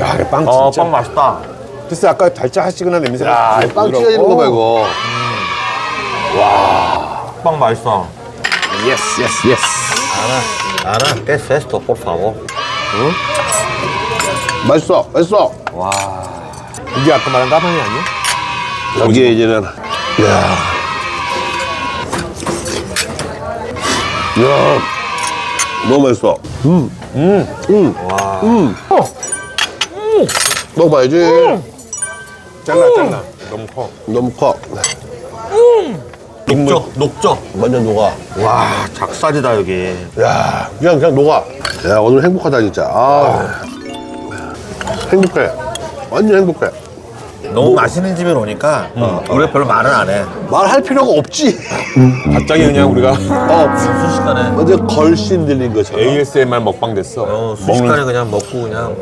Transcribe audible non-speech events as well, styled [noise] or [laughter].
야, 이빵 어, 진짜. 빵 맛있다. 글쎄 아까 달짝하시거나 냄새가. 야, 되게 빵 부드럽고. 찢어지는 거 봐, 이거. 빵 맛있어. 예스, 예스, 예스. Ana, Ana, ¿qué es esto, por favor? 맛있어, 맛있어. 이게 아까 말한 까망이 아니야? 여기에 이제는, 야 야, 너무 맛있어. 음, 음, 음, 와, 음. 먹어봐야지. 잘라, 잘라. 너무 커. 너무 커. 녹죠, 녹죠. 완전 녹아. 와, 작살이다, 여기. 야, 그냥, 그냥 녹아. 야, 오늘 행복하다, 진짜. 아, 행복해. 완전 행복해. 너무 맛있는 집에 오니까 우리가 별로 말은 안 해. 말할 필요가 없지. 갑자기 그냥 우리가 어, [laughs] 순식간에. 완전 걸씬 들린 것처럼. ASMR 먹방 됐어. 어, 순식간에 그냥 먹고 그냥.